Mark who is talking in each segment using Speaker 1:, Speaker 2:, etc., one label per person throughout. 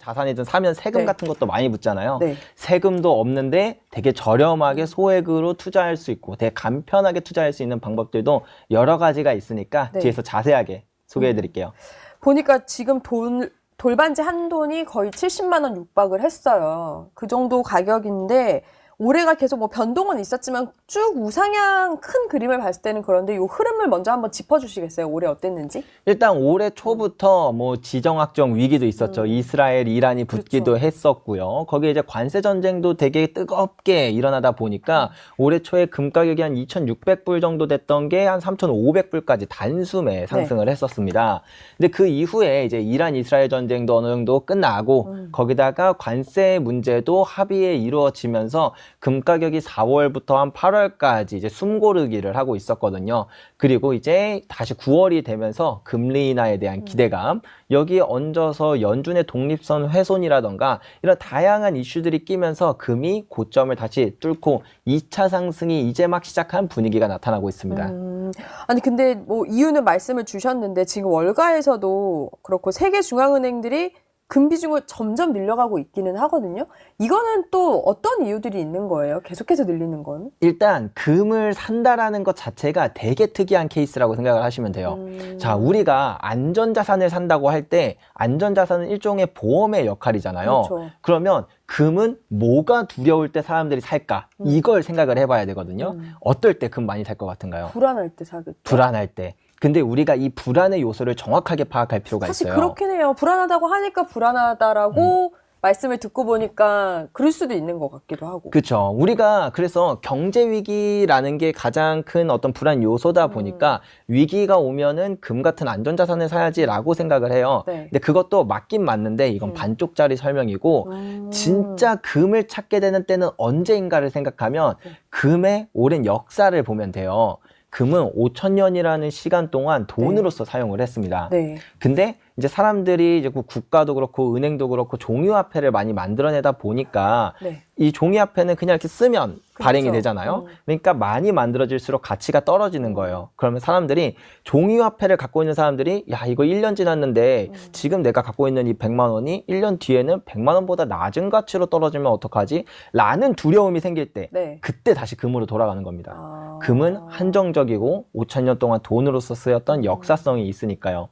Speaker 1: 자산이든 사면 세금
Speaker 2: 네.
Speaker 1: 같은 것도 많이 붙잖아요.
Speaker 2: 네.
Speaker 1: 세금도 없는데 되게 저렴하게 소액으로 투자할 수 있고 되게 간편하게 투자할 수 있는 방법들도 여러 가지가 있으니까
Speaker 2: 네. 음.
Speaker 1: 뒤에서 자세하게 소개해 드릴게요.
Speaker 2: 보니까 지금 돈 돌반지 한 돈이 거의 70만 원 육박을 했어요. 그 정도 가격인데 올해가 계속 뭐 변동은 있었지만 쭉 우상향 큰 그림을 봤을 때는 그런데 이 흐름을 먼저 한번 짚어주시겠어요? 올해 어땠는지?
Speaker 1: 일단 올해 초부터 뭐 지정학적 위기도 있었죠.
Speaker 2: 음.
Speaker 1: 이스라엘, 이란이 붙기도
Speaker 2: 그렇죠.
Speaker 1: 했었고요. 거기에 이제 관세 전쟁도 되게 뜨겁게 일어나다 보니까 올해 초에 금 가격이 한 2,600불 정도 됐던 게 한 3,500불까지 단숨에
Speaker 2: 네.
Speaker 1: 상승을 했었습니다. 근데 그 이후에 이제 이란 이스라엘 전쟁도 어느 정도 끝나고
Speaker 2: 음.
Speaker 1: 거기다가 관세 문제도 합의에 이루어지면서 금 가격이 4월부터 한 8월까지 이제 숨고르기를 하고 있었거든요. 그리고 이제 다시 9월이 되면서 금리 인하에 대한 기대감, 여기에 얹어서 연준의 독립선 훼손이라던가 이런 다양한 이슈들이 끼면서 금이 고점을 다시 뚫고 2차 상승이 이제 막 시작한 분위기가 나타나고 있습니다.
Speaker 2: 음, 아니 근데 뭐 이유는 말씀을 주셨는데 지금 월가에서도 그렇고 세계 중앙은행들이 금 비중을 점점 늘려가고 있기는 하거든요. 이거는 또 어떤 이유들이 있는 거예요? 계속해서 늘리는 건?
Speaker 1: 일단 금을 산다라는 것 자체가 되게 특이한 케이스라고 생각을 하시면 돼요.
Speaker 2: 음,
Speaker 1: 자, 우리가 안전자산을 산다고 할 때 안전자산은 일종의 보험의 역할이잖아요.
Speaker 2: 그렇죠.
Speaker 1: 그러면 금은 뭐가 두려울 때 사람들이 살까?
Speaker 2: 음.
Speaker 1: 이걸 생각을 해봐야 되거든요.
Speaker 2: 음.
Speaker 1: 어떨 때 금 많이 살 것 같은가요?
Speaker 2: 불안할 때 사겠죠.
Speaker 1: 불안할 때. 근데 우리가 이 불안의 요소를 정확하게 파악할 필요가
Speaker 2: 사실
Speaker 1: 있어요. 음.
Speaker 2: 그렇긴 해요. 불안하다고 하니까 불안하다라고 말씀을 듣고 보니까 그럴 수도 있는 것 같기도 하고.
Speaker 1: 그렇죠. 우리가 그래서 경제 위기라는 게 가장 큰 어떤 불안 요소다
Speaker 2: 음.
Speaker 1: 보니까 위기가 오면은 금 같은 안전 자산을 사야지라고 생각을 해요.
Speaker 2: 네.
Speaker 1: 근데 그것도 맞긴 맞는데 이건
Speaker 2: 음.
Speaker 1: 반쪽짜리 설명이고
Speaker 2: 음.
Speaker 1: 진짜 금을 찾게 되는 때는 언제인가를 생각하면
Speaker 2: 네.
Speaker 1: 금의 오랜 역사를 보면 돼요. 금은 5천 년이라는 시간 동안 돈으로서 사용을 했습니다.
Speaker 2: 네.
Speaker 1: 근데 이제 사람들이 이제 그 국가도 그렇고 은행도 그렇고 종이화폐를 많이 만들어내다 보니까
Speaker 2: 네.
Speaker 1: 이 종이화폐는 그냥 이렇게 쓰면 발행이
Speaker 2: 그렇죠.
Speaker 1: 되잖아요.
Speaker 2: 음.
Speaker 1: 그러니까 많이 만들어질수록 가치가 떨어지는 거예요. 그러면 사람들이 종이화폐를 갖고 있는 사람들이 야 이거 1년 지났는데
Speaker 2: 음.
Speaker 1: 지금 내가 갖고 있는 이 100만 원이 1년 뒤에는 100만 원보다 낮은 가치로 떨어지면 어떡하지? 라는 두려움이 생길 때
Speaker 2: 네.
Speaker 1: 그때 다시 금으로 돌아가는 겁니다.
Speaker 2: 아.
Speaker 1: 금은 한정적이고 5천 년 동안 돈으로서 쓰였던
Speaker 2: 음.
Speaker 1: 역사성이 있으니까요.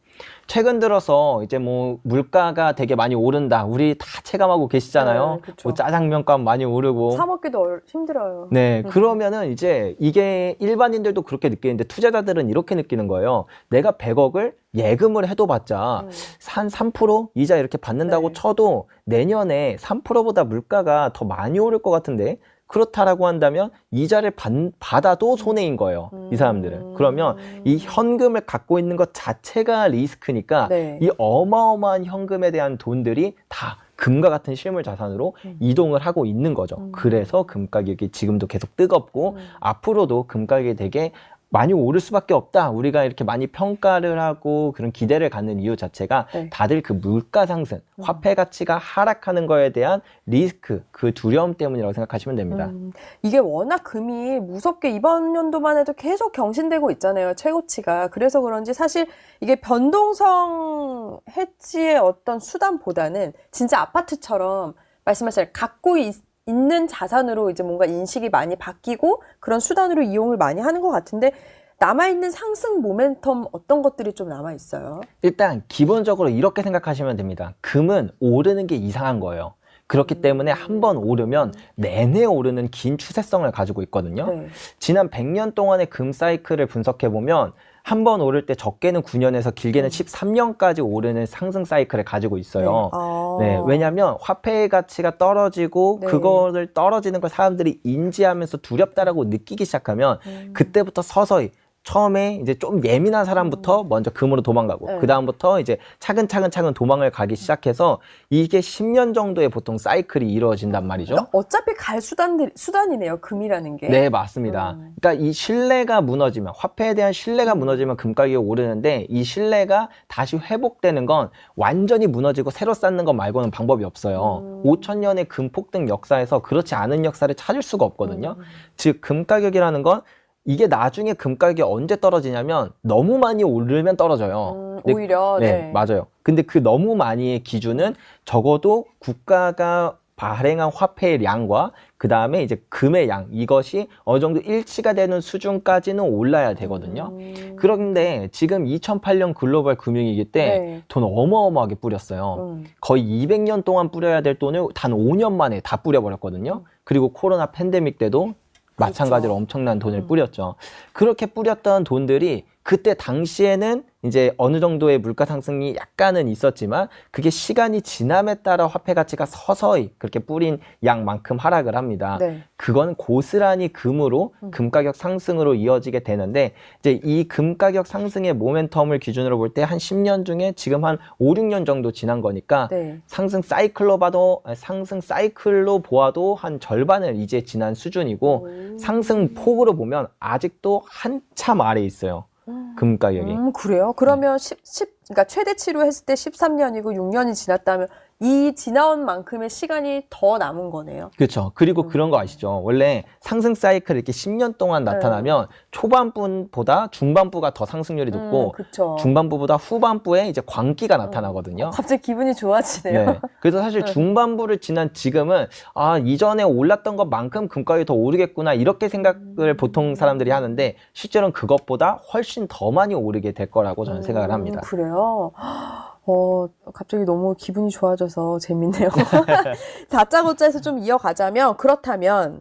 Speaker 1: 최근 들어서 이제 뭐 물가가 되게 많이 오른다. 우리 다 체감하고 계시잖아요.
Speaker 2: 네, 그쵸.
Speaker 1: 뭐 짜장면 값 많이 오르고.
Speaker 2: 사 먹기도 얼- 힘들어요.
Speaker 1: 네,
Speaker 2: 음.
Speaker 1: 그러면은 이제 이게 일반인들도 그렇게 느끼는데 투자자들은 이렇게 느끼는 거예요. 내가 100억을 예금을 해도 봤자
Speaker 2: 음.
Speaker 1: 한 3% 이자 이렇게 받는다고
Speaker 2: 네.
Speaker 1: 쳐도 내년에 3%보다 물가가 더 많이 오를 것 같은데 그렇다라고 한다면 이자를 받, 받아도 손해인 거예요. 이 사람들은.
Speaker 2: 음.
Speaker 1: 그러면 이 현금을 갖고 있는 것 자체가 리스크니까
Speaker 2: 네.
Speaker 1: 이 어마어마한 현금에 대한 돈들이 다 금과 같은 실물 자산으로
Speaker 2: 음.
Speaker 1: 이동을 하고 있는 거죠.
Speaker 2: 음.
Speaker 1: 그래서 금 가격이 지금도 계속 뜨겁고
Speaker 2: 음.
Speaker 1: 앞으로도 금 가격이 되게 많이 오를 수밖에 없다. 우리가 이렇게 많이 평가를 하고 그런 기대를 갖는 이유 자체가
Speaker 2: 네.
Speaker 1: 다들 그 물가 상승,
Speaker 2: 음.
Speaker 1: 화폐 가치가 하락하는 거에 대한 리스크, 그 두려움 때문이라고 생각하시면 됩니다.
Speaker 2: 음, 이게 워낙 금이 무섭게 이번 연도만 해도 계속 경신되고 있잖아요. 최고치가. 그래서 그런지 사실 이게 변동성 해지의 어떤 수단보다는 진짜 아파트처럼 말씀하신 갖고 있, 있는 자산으로 이제 뭔가 인식이 많이 바뀌고 그런 수단으로 이용을 많이 하는 것 같은데 남아있는 상승 모멘텀 어떤 것들이 좀 남아있어요?
Speaker 1: 일단 기본적으로 이렇게 생각하시면 됩니다. 금은 오르는 게 이상한 거예요. 그렇기
Speaker 2: 음.
Speaker 1: 때문에 한 번 오르면 내내 오르는 긴 추세성을 가지고 있거든요.
Speaker 2: 네.
Speaker 1: 지난 100년 동안의 금 사이클을 분석해 보면 한 번 오를 때 적게는 9년에서 길게는
Speaker 2: 음.
Speaker 1: 13년까지 오르는 상승 사이클을 가지고 있어요.
Speaker 2: 아.
Speaker 1: 네, 왜냐하면 화폐의 가치가 떨어지고
Speaker 2: 네.
Speaker 1: 그거를 떨어지는 걸 사람들이 인지하면서 두렵다라고 느끼기 시작하면
Speaker 2: 음.
Speaker 1: 그때부터 서서히 처음에 이제 좀 예민한 사람부터 먼저 금으로 도망가고
Speaker 2: 네.
Speaker 1: 그 다음부터 이제 차근차근 차근 도망을 가기 시작해서 이게 10년 정도의 보통 사이클이 이루어진단 말이죠.
Speaker 2: 그러니까 어차피 갈 수단들 수단이네요. 금이라는 게.
Speaker 1: 네, 맞습니다.
Speaker 2: 음.
Speaker 1: 그러니까 이 신뢰가 무너지면 화폐에 대한 신뢰가 무너지면 금 가격이 오르는데 이 신뢰가 다시 회복되는 건 완전히 무너지고 새로 쌓는 것 말고는 방법이 없어요.
Speaker 2: 음.
Speaker 1: 5천 년의 금 폭등 역사에서 그렇지 않은 역사를 찾을 수가 없거든요.
Speaker 2: 음.
Speaker 1: 즉금 가격이라는 건 이게 나중에 금 가격이 언제 떨어지냐면 너무 많이 오르면 떨어져요.
Speaker 2: 음,
Speaker 1: 근데
Speaker 2: 오히려
Speaker 1: 네,
Speaker 2: 네.
Speaker 1: 맞아요. 근데 그 너무 많이의 기준은 적어도 국가가 발행한 화폐의 양과 그 다음에 이제 금의 양 이것이 어느 정도 일치가 되는 수준까지는 올라야 되거든요.
Speaker 2: 음,
Speaker 1: 그런데 지금 2008년 글로벌 금융위기 때
Speaker 2: 네.
Speaker 1: 돈 어마어마하게 뿌렸어요.
Speaker 2: 음,
Speaker 1: 거의 200년 동안 뿌려야 될 돈을 단 5년 만에 다 뿌려버렸거든요. 그리고 코로나 팬데믹 때도 마찬가지로 엄청난 돈을
Speaker 2: 음.
Speaker 1: 뿌렸죠. 그렇게 뿌렸던 돈들이 그때 당시에는 이제 어느 정도의 물가 상승이 약간은 있었지만 그게 시간이 지남에 따라 화폐 가치가 서서히 그렇게 뿌린 양만큼 하락을 합니다.
Speaker 2: 네.
Speaker 1: 그건 고스란히 금으로
Speaker 2: 음.
Speaker 1: 금 가격 상승으로 이어지게 되는데 이제 이 금 가격 상승의 모멘텀을 기준으로 볼 때 한 10년 중에 지금 한 5, 6년 정도 지난 거니까
Speaker 2: 네.
Speaker 1: 상승 사이클로 봐도 상승 사이클로 보아도 한 절반을 이제 지난 수준이고
Speaker 2: 음.
Speaker 1: 상승 폭으로 보면 아직도 한참 아래 있어요.
Speaker 2: 음.
Speaker 1: 금 가격이.
Speaker 2: 음, 그래요? 그러면 10, 10, 그러니까 최대치로 했을 때 13년이고 6년이 지났다면 이 지나온 만큼의 시간이 더 남은 거네요.
Speaker 1: 그렇죠. 그리고
Speaker 2: 음.
Speaker 1: 그런 거 아시죠? 원래 상승 사이클 이렇게 10년 동안
Speaker 2: 네.
Speaker 1: 나타나면 초반부보다 중반부가 더 상승률이 높고
Speaker 2: 음, 그쵸.
Speaker 1: 중반부보다 후반부에 이제 광기가 나타나거든요.
Speaker 2: 갑자기 기분이 좋아지네요.
Speaker 1: 네. 그래서 사실
Speaker 2: 네.
Speaker 1: 중반부를 지난 지금은 아 이전에 올랐던 것만큼 금가격이 더 오르겠구나 이렇게 생각을
Speaker 2: 음.
Speaker 1: 보통 사람들이 하는데 실제로는 그것보다 훨씬 더 많이 오르게 될 거라고 저는 생각을
Speaker 2: 음,
Speaker 1: 합니다.
Speaker 2: 그래요? 어, 갑자기 너무 기분이 좋아져서 재밌네요. 다짜고짜 해서 좀 이어가자면, 그렇다면,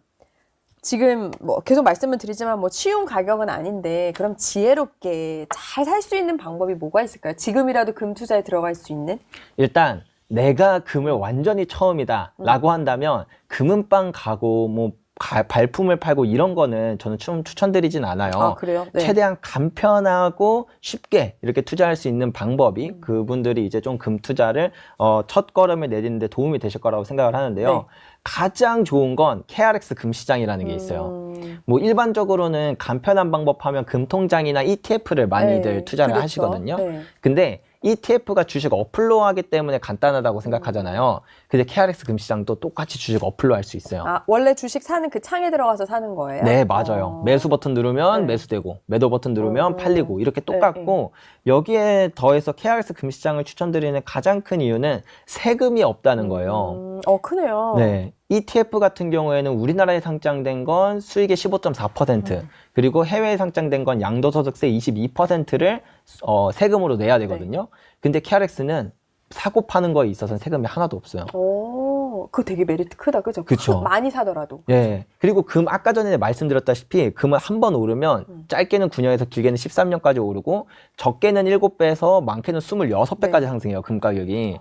Speaker 2: 지금 뭐 계속 말씀을 드리지만 뭐 쉬운 가격은 아닌데, 그럼 지혜롭게 잘 살 수 있는 방법이 뭐가 있을까요? 지금이라도 금 투자에 들어갈 수 있는?
Speaker 1: 일단 내가 금을 완전히 처음이다
Speaker 2: 음.
Speaker 1: 라고 한다면 금은방 가고 뭐 가- 발품을 팔고 이런 거는 저는 좀 추천드리진 않아요.
Speaker 2: 아, 그래요? 네.
Speaker 1: 최대한 간편하고 쉽게 이렇게 투자할 수 있는 방법이
Speaker 2: 음.
Speaker 1: 그분들이 이제 좀 금 투자를 어, 첫 걸음을 내딛는데 도움이 되실 거라고 생각을 하는데요.
Speaker 2: 네.
Speaker 1: 가장 좋은 건 KRX 금시장이라는 게 있어요.
Speaker 2: 음,
Speaker 1: 뭐 일반적으로는 간편한 방법 하면 금통장이나 ETF를 많이들
Speaker 2: 네,
Speaker 1: 투자를
Speaker 2: 그렇죠.
Speaker 1: 하시거든요.
Speaker 2: 네.
Speaker 1: 근데 ETF가 주식 어플로 하기 때문에 간단하다고 생각하잖아요. 근데 KRX 금시장도 똑같이 주식 어플로 할 수 있어요.
Speaker 2: 아, 원래 주식 사는 그 창에 들어가서 사는 거예요?
Speaker 1: 네, 맞아요.
Speaker 2: 어.
Speaker 1: 매수 버튼 누르면
Speaker 2: 네.
Speaker 1: 매수되고, 매도 버튼 누르면
Speaker 2: 어.
Speaker 1: 팔리고, 이렇게 똑같고, 여기에 더해서 KRX 금시장을 추천드리는 가장 큰 이유는 세금이 없다는 거예요.
Speaker 2: 음, 어, 크네요.
Speaker 1: 네. ETF 같은 경우에는 우리나라에 상장된 건 수익의 15.4%,
Speaker 2: 음.
Speaker 1: 그리고 해외에 상장된 건 양도소득세 22%를 어, 세금으로 내야 되거든요. 근데 KRX는 사고 파는 거에 있어서는 세금이 하나도 없어요.
Speaker 2: 오, 그거 되게 메리트 크다, 그죠?
Speaker 1: 그쵸.
Speaker 2: 크- 많이 사더라도.
Speaker 1: 예. 그리고 금 아까 전에 말씀드렸다시피 금은 한 번 오르면
Speaker 2: 음.
Speaker 1: 짧게는 9년에서 길게는 13년까지 오르고 적게는 7배에서 많게는 26배까지
Speaker 2: 네.
Speaker 1: 상승해요. 금 가격이.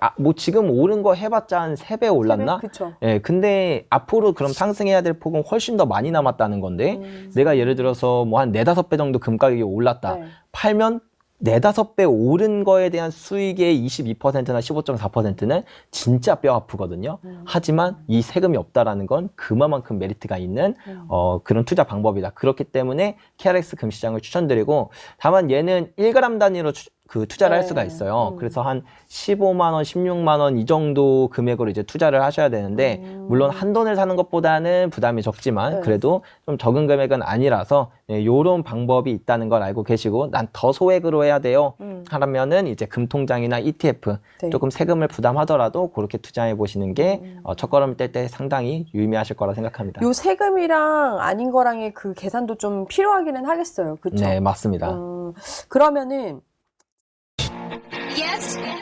Speaker 1: 아, 뭐 지금 오른 거 해봤자 한 3배 올랐나?
Speaker 2: 그쵸.
Speaker 1: 예. 근데 앞으로 그럼 상승해야 될 폭은 훨씬 더 많이 남았다는 건데
Speaker 2: 음.
Speaker 1: 내가 예를 들어서 뭐한 4, 5배 정도 금 가격이 올랐다.
Speaker 2: 네.
Speaker 1: 팔면 4, 5배 오른 거에 대한 수익의 22%나 15.4%는 진짜 뼈 아프거든요.
Speaker 2: 음.
Speaker 1: 하지만 이 세금이 없다라는 건 그만큼 메리트가 있는
Speaker 2: 음.
Speaker 1: 어, 그런 투자 방법이다. 그렇기 때문에 KRX 금시장을 추천드리고 다만 얘는 1g 단위로 추- 그 투자를 할
Speaker 2: 네.
Speaker 1: 수가 있어요.
Speaker 2: 음.
Speaker 1: 그래서 한 15만 원, 16만 원 이 정도 금액으로 이제 투자를 하셔야 되는데
Speaker 2: 음.
Speaker 1: 물론 한 돈을 사는 것보다는 부담이 적지만
Speaker 2: 네.
Speaker 1: 그래도 좀 적은 금액은 아니라서 예, 요런 방법이 있다는 걸 알고 계시고 난 더 소액으로 해야 돼요.
Speaker 2: 음.
Speaker 1: 하면은 이제 금통장이나 ETF
Speaker 2: 네.
Speaker 1: 조금 세금을 부담하더라도 그렇게 투자해 보시는 게
Speaker 2: 음.
Speaker 1: 어, 첫걸음 뗄 때 상당히 유의미하실 거라 생각합니다.
Speaker 2: 요 세금이랑 아닌 거랑의 그 계산도 좀 필요하기는 하겠어요. 그쵸?
Speaker 1: 네, 맞습니다.
Speaker 2: 음, 그러면은
Speaker 3: Yes.